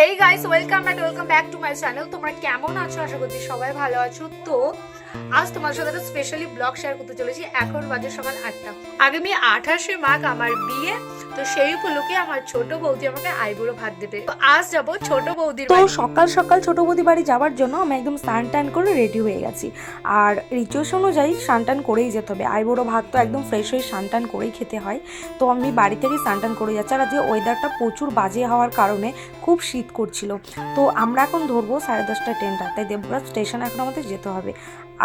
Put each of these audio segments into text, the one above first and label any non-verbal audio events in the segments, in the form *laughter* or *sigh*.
Hey guys welcome back welcome back to my channel তোমরা কেমন আছো? আশা করছি সবাই ভালো আছো। তো আজ তোমার সাথে একটা স্পেশালি ব্লগ শেয়ার করতে চলেছি। এখন বাজে সকাল আটটা। আগামী আঠাশে মাঘ আমার বিয়ে তো সেই উপলক্ষে আমার ছোট বৌদি আমাকে আইবুড়ো ভাত দেবে। তো আজ যাব ছোট বৌদির তো সকাল সকাল ছোট বৌদি বাড়ি যাওয়ার জন্য আমি একদম স্নান টান করে রেডি হয়ে গেছি। আর রিচুয়ালস অনুযায়ী স্নান টান করেই যেতে হবে। আইবুড়ো ভাত তো একদম ফ্রেশ হয়ে স্নান টান করেই খেতে হয়। তো আমি বাড়ি থেকে স্নান টান করে যাচ্ছি। আর আজকে ওয়েদারটা প্রচুর বাজে হওয়ার কারণে খুব শীত করছিল। তো আমরা এখন ধরবো সাড়ে দশটা ট্রেনটা তাই দেবরাজ স্টেশন এখন আমাদের যেতে হবে।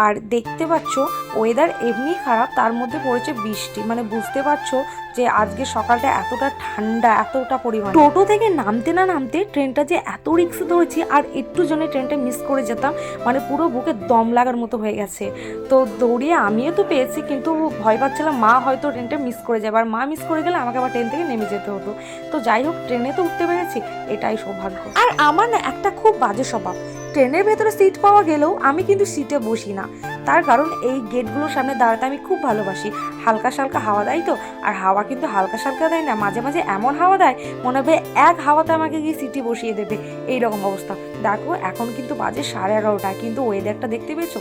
আর দেখতে পাচ্ছ ওয়েদার এমনি খারাপ, তার মধ্যে পড়েছে বৃষ্টি। মানে বুঝতে পারছ যে আজকে সকালটা এতটা ঠান্ডা, এতটা পরিমাণ। টোটো থেকে নামতে না নামতে ট্রেনটা যে এত রিক্স ধরেছি আর একটু জন্য ট্রেনটা মিস করে যেতাম মানে পুরো বুকে দম লাগার মতো হয়ে গেছে। তো দৌড়িয়ে আমিও তো পেয়েছি, কিন্তু ভয় পাচ্ছিলাম, মা হয়তো ট্রেনটা মিস করে যাবে। আর মা মিস করে গেলে আমাকে আবার ট্রেন থেকে নেমে যেতে হতো। তো যাই হোক, ট্রেনে তো উঠতে পেরেছি, এটাই সৌভাগ্য। আর আমার না একটা খুব বাজে স্বভাব। ট্রেনের ভেতরে সিট পাওয়া গেলেও আমি কিন্তু সিটে বসি না। তার কারণ এই গেটগুলোর সামনে দাঁড়াতে আমি খুব ভালোবাসি। হালকা সালকা হাওয়া দেয় তো, আর হাওয়া কিন্তু হালকা সালকা দেয় না, মাঝে মাঝে এমন হাওয়া দেয়, মনে হবে এক হাওয়াতে আমাকে গিয়ে সিটি বসিয়ে দেবে। এই রকম অবস্থা। দেখো, এখন কিন্তু বাজে সাড়ে এগারোটা, কিন্তু ওয়েদারটা দেখতে পেয়েছ?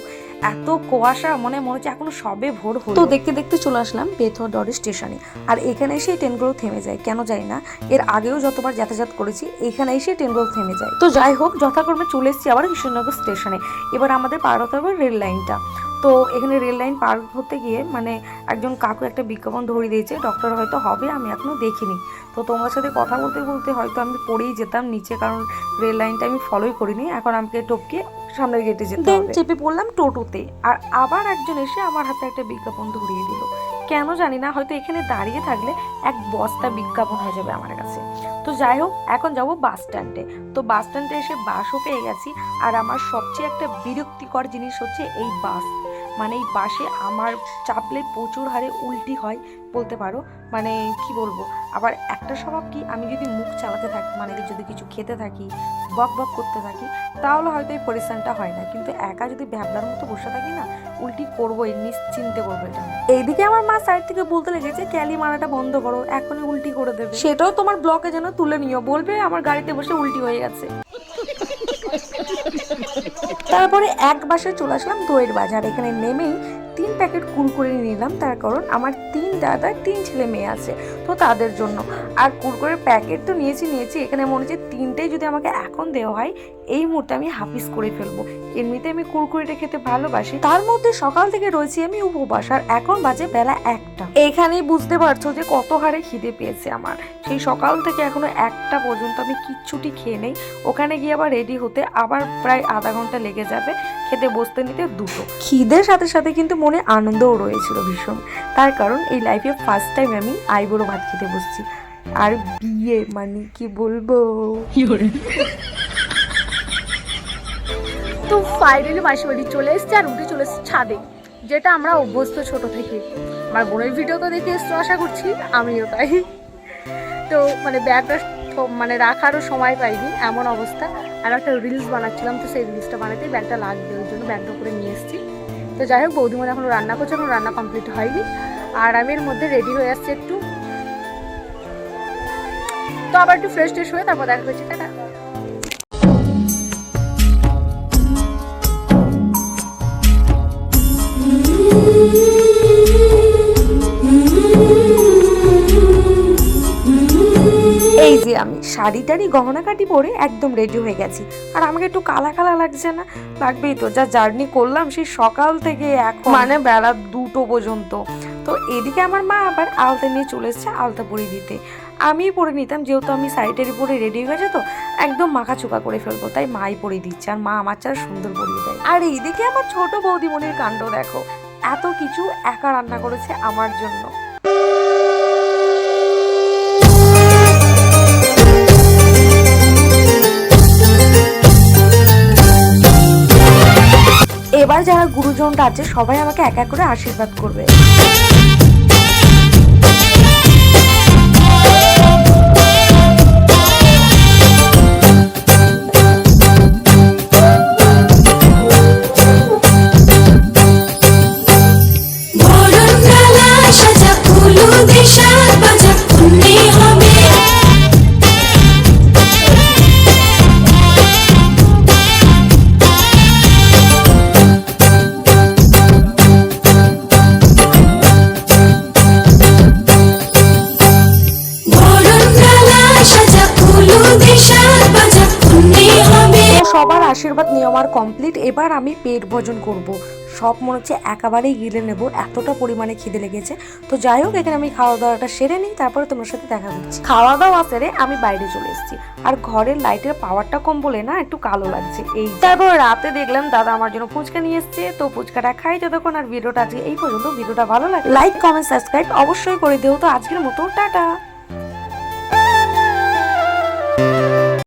এত কুয়াশা, মনে মনে হচ্ছে এখন সবে ভোর হলো। তো দেখতে দেখতে চলে আসলাম বেথরডরি স্টেশনে। আর এখানে এসে ট্রেনগুলো থেমে যায়, কেন যায় না। এর আগেও যতবার যাতায়াত করেছি, এখানে এসে ট্রেনগুলো থেমে যায়। তো যাই হোক, যথাক্রমে চলে এসেছি আবার কৃষ্ণনগর স্টেশনে। এবার আমাদের পার হতে হবে রেল লাইনটা। তো এখানে রেল লাইন পার হতে গিয়ে মানে একজন কাকু একটা বিজ্ঞাপন ধরিয়ে দিয়েছে ডক্টর হয়তো হবে আমি এখনও দেখিনি। তো তোমার সাথে কথা বলতে বলতে হয়তো আমি পড়েই যেতাম নিচে কারণ রেল লাইনটা আমি ফলোই করিনি। এখন আমাকে টপকে সামনের গেটে যেতে হবে। চেপে পড়লাম টোটোতে। আর আবার একজন এসে আমার হাতে একটা বিজ্ঞাপন ধরিয়ে দিল। কেন জানি না হয়তো এখানে দাঁড়িয়ে থাকলে এক বস্তা বিজ্ঞাপন হয়ে যাবে আমার কাছে। তো যাই হোক এখন যাব বাস স্ট্যান্ডে তো বাস স্ট্যান্ডে এসে বাসও পেয়ে গেছি। আর আমার সবচেয়ে একটা বিরক্তিকর জিনিস হচ্ছে এই বাস মানে এই বাসে আমার চাপলে প্রচুর হারে উল্টি হয় বলতে পারো। মানে কি বলব? আবার একটা স্বভাব কি আমি যদি মুখ চালাতে থাকি মানে যদি কিছু খেতে থাকি বক বক করতে থাকি তাহলে হয়তো এই পরিশ্রমটা হয় না। কিন্তু একা যদি ভ্যাবলার মতো বসে থাকি না উল্টি করবোই নিশ্চিন্তে করব এটা এইদিকে আমার মা সাইড থেকে বলতে লেগেছে ক্যালি মারাটা বন্ধ করো এখনই উল্টি করে দেবে। সেটাও তোমার ব্লকে যেন তুলে নিও বলবে আমার গাড়িতে বসে উল্টি হয়ে গেছে। *laughs* তারপরে এক বাসে চলে আসলাম দইয়ের বাজার। এখানে নেমেই তিন প্যাকেট কুরকুরে নিলাম। তার কারণ আমার তিন দাদা, তিন ছেলে মেয়ে আছে। তো তাদের জন্য। আর কুরকুরের প্যাকেট তো নিয়েছি নিয়েছি। এখানে মনে হচ্ছে তিনটেই যদি আমাকে এখন দেওয়া হয়, এই মুহূর্তে আমি হাফিস করে ফেলব। এমনিতে আমি কুরকুরিটা খেতে ভালোবাসি। তার মধ্যে সকাল থেকে রয়েছি আমি উপবাস, আর এখন বাজে বেলা একটা। এখানেই বুঝতে পারছ যে কত হারে খিদে পেয়েছে আমার। সেই সকাল থেকে এখনও একটা পর্যন্ত আমি কিচ্ছুটি খেয়ে নেই। ওখানে গিয়ে আবার রেডি হতে আবার প্রায় আধা ঘণ্টা লেগে যাবে খেতে বসতে নিতে দুটো। খিদের সাথে সাথে কিন্তু মনে আনন্দও রয়েছিল ভীষণ। তার কারণ এই লাইফে ফার্স্ট টাইম আমি আইবুড়ো ভাত খেতে বসছি। আর বিয়ে মানে কি বলব? তো ফাইনালি মাসি বাড়ি চলে এসছে আর উঠে চলে এসছে ছাদে যেটা আমরা অভ্যস্ত ছোট থেকে। আমার বোনের ভিডিও তো দেখে এসছো আশা করছি। আমিও তাই। তো মানে ব্যাগটা থ- মানে রাখারও সময় পাইনি এমন অবস্থা। আর একটা রিলস বানাচ্ছিলাম তো সেই রিলসটা বানাতেই ব্যাগটা লাগবে ওই জন্য ব্যাগটা করে নিয়ে এসেছি। তো যাই হোক বৌদিমন এখনও রান্না করছে এখন রান্না কমপ্লিট হয়নি। আর আমি এর মধ্যে রেডি হয়ে আসছি একটু তো আবার একটু ফ্রেশ ট্রেশ হয়ে তারপর দেখা করছি টাটা এই যে আমি শাড়ি টাড়ি গহনা কাটি পরে একদম রেডি হয়ে গেছি। আর আমাকে একটু কালা কালা লাগছে না? লাগবেই তো যা জার্নি করলাম সেই সকাল থেকে এখন। মানে বেলা দুটো পর্যন্ত। তো এদিকে আমার মা আবার আলতা নিয়ে চলে এসছে আলতা পরিয়ে দিতে। আমি পরে নিতাম যেহেতু আমি শাড়িটারি পরে রেডি হয়ে গেছে তো একদম মাখা চোকা করে ফেলব তাই মাই পরিয়ে দিচ্ছে। আর মা আমার চার সুন্দর পরিয়ে দেয়। আর এইদিকে আমার ছোট বৌদিমণির কাণ্ড দেখো। এত কিছু একা রান্না করেছে আমার জন্য। এবার যারা গুরুজনরা আছে সবাই আমাকে এক এক করে আশীর্বাদ করবে। দিশা। সবার আশীর্বাদ নিয়ে আমার কমপ্লিট এবার আমি পেট ভোজন করব। সব মনে হচ্ছে একেবারেই গিলে নেব, এতটা পরিমাণে খিদে লেগেছে। তো যাই হোক, এখানে আমি খাওয়া দাওয়াটা সেরে নিই, তারপরে তোমার সাথে দেখা করছি। খাওয়া দাওয়া সেরে আমি বাইরে চলে এসেছি। আর ঘরের লাইটের পাওয়ারটা কম বলে না, একটু কালো লাগছে। এই তারপর রাতে দেখলাম দাদা আমার জন্য ফুচকা নিয়ে এসছে। তো ফুচকাটা খাই যতক্ষণ, আর ভিডিওটা আজকে এই পর্যন্ত, ভিডিওটা ভালো লাগে লাইক কমেন্ট সাবস্ক্রাইব অবশ্যই করে দিও। তো আজকের মতো, টাটা।